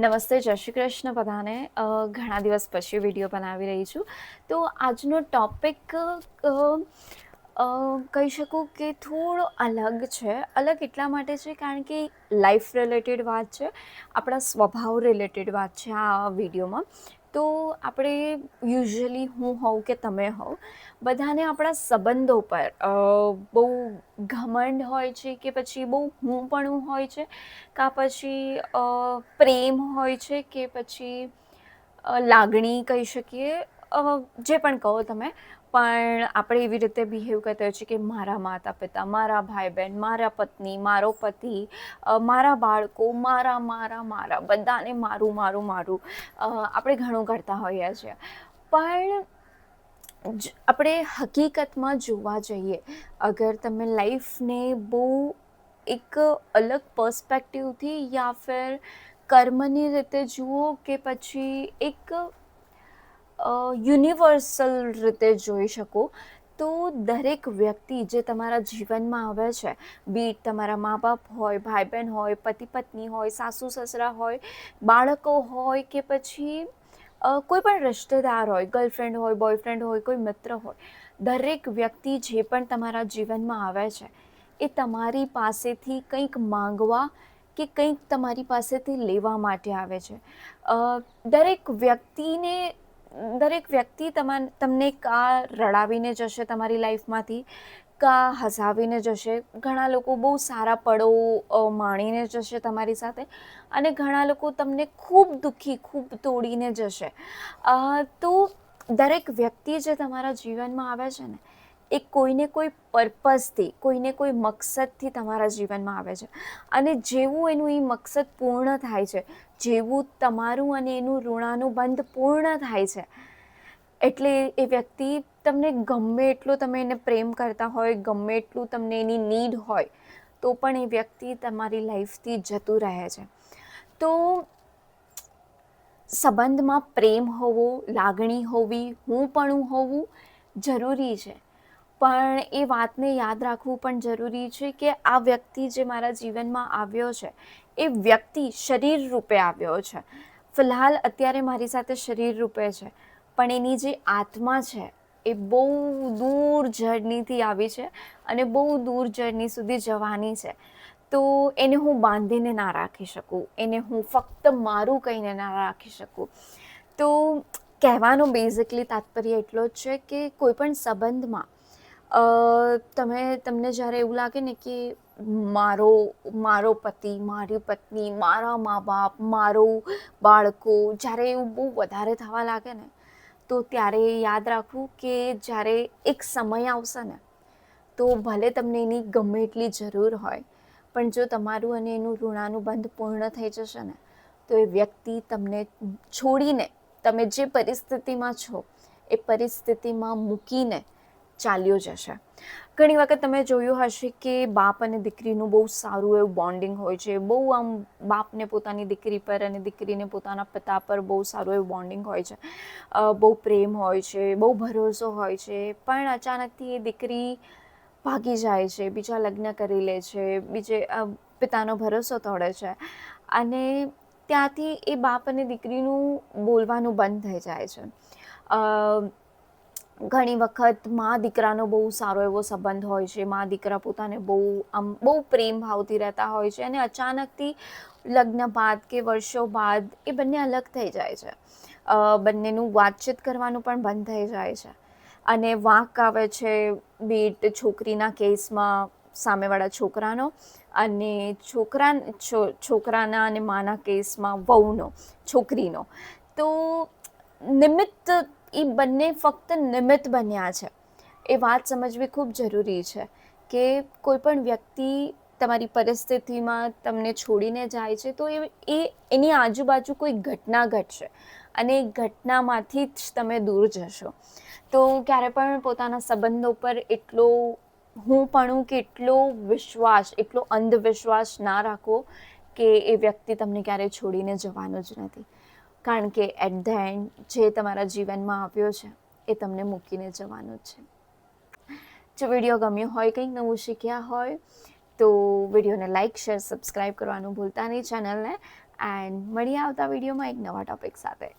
નમસ્તે, જય શ્રી કૃષ્ણ બધાને. ઘણા દિવસ પછી વીડિયો બનાવી રહી છું. તો આજનો ટોપિક કહી શકું કે થોડો અલગ છે. અલગ એટલા માટે છે કારણ કે લાઈફ રિલેટેડ વાત છે. આપણા સ્વભાવ રિલેટેડ વાત છે આ વિડીયોમાં તો આપણે યુઝ્યુઅલી હું હોઉં કે તમે હોવ બધાને આપણા સંબંધો પર બહુ ઘમંડ હોય છે કે પછી બહુ હું પણ હોય છે, કાં પછી પ્રેમ હોય છે કે પછી લાગણી કહી શકીએ જે પણ કહો તમે પણ આપણે એવી રીતે બિહેવ કરતા હોય છે કે મારા માતા પિતા મારા ભાઈ બહેન મારા પત્ની, મારો પતિ મારા બાળકો, મારા મારા મારા, બધાને મારું મારું મારું આપણે ઘણું કરતા હોઈએ છીએ. પણ આપણે હકીકતમાં જોવા જઈએ, અગર તમે લાઈફને બહુ એક અલગ પર્સપેક્ટિવથી યા ફિર કર્મની રીતે જુઓ કે પછી એક યુનિવર્સલ રીતે જોઈ શકો, તો દરેક વ્યક્તિ જે તમારા જીવનમાં આવે છે બીટ તમારા મા બાપ હોય ભાઈ બહેન હોય પતિ પત્ની હોય સાસુ સસરા હોય, બાળકો હોય કે પછી કોઈ પણ રિશ્તેદાર હોય ગર્લફ્રેન્ડ હોય બોયફ્રેન્ડ હોય, કોઈ મિત્ર હોય, દરેક વ્યક્તિ જે પણ તમારા જીવનમાં આવે છે, એ તમારી પાસેથી કંઈક માંગવા કે કંઈક તમારી પાસેથી લેવા માટે આવે છે. દરેક વ્યક્તિને દરેક વ્યક્તિ તમા તમને કા રડાવીને જશે તમારી લાઈફમાંથી કા હસાવીને જશે. ઘણા લોકો બહુ સારા પળો માણીને જશે તમારી સાથે અને ઘણા લોકો તમને ખૂબ દુઃખી, ખૂબ તોડીને જશે. તો દરેક વ્યક્તિ જે તમારા જીવનમાં આવે છે ને એ કોઈને કોઈ પર્પઝથી, કોઈને કોઈ મકસદથી તમારા જીવનમાં આવે છે. અને જેવું એનું એ મકસદ પૂર્ણ થાય છે, જેવું તમારું અને એનું ઋણાનુબંધ પૂર્ણ થાય છે, એટલે એ વ્યક્તિ તમને ગમે એટલો તમે એને પ્રેમ કરતા હોય, ગમે એટલું તમને એની નીડ હોય, તો પણ એ વ્યક્તિ તમારી લાઈફથી જતું રહે છે. તો સંબંધમાં પ્રેમ હોવો, લાગણી હોવી, હું પણ હોવું જરૂરી છે. પણ એ વાતને યાદ રાખવું પણ જરૂરી છે કે આ વ્યક્તિ જે મારા જીવનમાં આવ્યો છે, એ વ્યક્તિ શરીર રૂપે આવ્યો છે. ફિલહાલ અત્યારે મારી સાથે શરીર રૂપે છે, પણ એની જે આત્મા છે, એ બહુ દૂર જર્નીથી આવી છે અને બહુ દૂર જર્ની સુધી જવાની છે. તો એને હું બાંધીને ના રાખી શકું, એને હું ફક્ત મારું કહીને ના રાખી શકું. તો કહેવાનો બેઝિકલી તાત્પર્ય એટલો જ છે કે કોઈપણ સંબંધમાં તમે, તમને જ્યારે એવું લાગે ને કે મારો મારો પતિ, મારી પત્ની, મારા મા બાપ મારો બાળકો જ્યારે એવું બહુ વધારે થવા લાગે ને, તો ત્યારે યાદ રાખવું કે જ્યારે એક સમય આવશે ને, તો ભલે તમને એની ગમે એટલી જરૂર હોય, પણ જો તમારું અને એનું ઋણાનુબંધ પૂર્ણ થઈ જશે ને, તો એ વ્યક્તિ તમને છોડીને તમે જે પરિસ્થિતિમાં છો, એ પરિસ્થિતિમાં મૂકીને ચાલ્યો જશે. ઘણી વખત તમે જોયું હશે કે બાપ અને દીકરીનું બહુ સારું એવું બોન્ડિંગ હોય છે. બહુ આમ બાપને પોતાની દીકરી પર અને દીકરીને પોતાના પિતા પર બહુ સારું એવું બોન્ડિંગ હોય છે. બહુ પ્રેમ હોય છે, બહુ ભરોસો હોય છે. પણ અચાનકથી એ દીકરી ભાગી જાય છે, બીજા લગ્ન કરી લે છે, બીજે પિતાનો ભરોસો તોડે છે. અને ત્યાંથી એ બાપ અને દીકરીનું બોલવાનું બંધ થઈ જાય છે. ઘણી વખત મા દીકરાનો બહુ સારો એવો સંબંધ હોય છે. મા દીકરા પોતાને બહુ, આમ બહુ પ્રેમ ભાવથી રહેતા હોય છે અને અચાનકથી લગ્ન બાદ કે વર્ષો બાદ એ બંને અલગ થઈ જાય છે. બંનેનું વાતચીત કરવાનું પણ બંધ થઈ જાય છે. અને વાંક આવે છે બેટ છોકરીના કેસમાં સામેવાળા છોકરાનો અને છોકરા છોકરાના અને માના કેસમાં વહુનો, છોકરીનો. તો નિમિત્ત એ બંને ફક્ત નિમિત્ત બન્યા છે. એ વાત સમજવી ખૂબ જરૂરી છે કે કોઈ પણ વ્યક્તિ તમારી પરિસ્થિતિમાં તમને છોડીને જાય છે, તો એ એ એની આજુબાજુ કોઈ ઘટના ઘટશે અને એ ઘટનામાંથી જ તમે દૂર જશો. તો ક્યારે પણ પોતાના સંબંધો પર એટલો હું પણ કે એટલો વિશ્વાસ, એટલો અંધવિશ્વાસ ના રાખો કે એ વ્યક્તિ તમને ક્યારેય છોડીને જવાનું જ નથી. કારણ કે એટ ધ એન્ડ જે તમારા જીવનમાં આવ્યો છે, એ તમને મૂકીને જવાનું છે. જો વીડિયો ગમ્યો હોય, કંઈક નવું શીખ્યા હોય, તો વિડીયોને લાઇક શેર સબસ્ક્રાઈબ કરવાનું ભૂલતા નહીં ચેનલને એન્ડ મળીએ આવતા વિડીયોમાં એક નવા ટોપિક સાથે.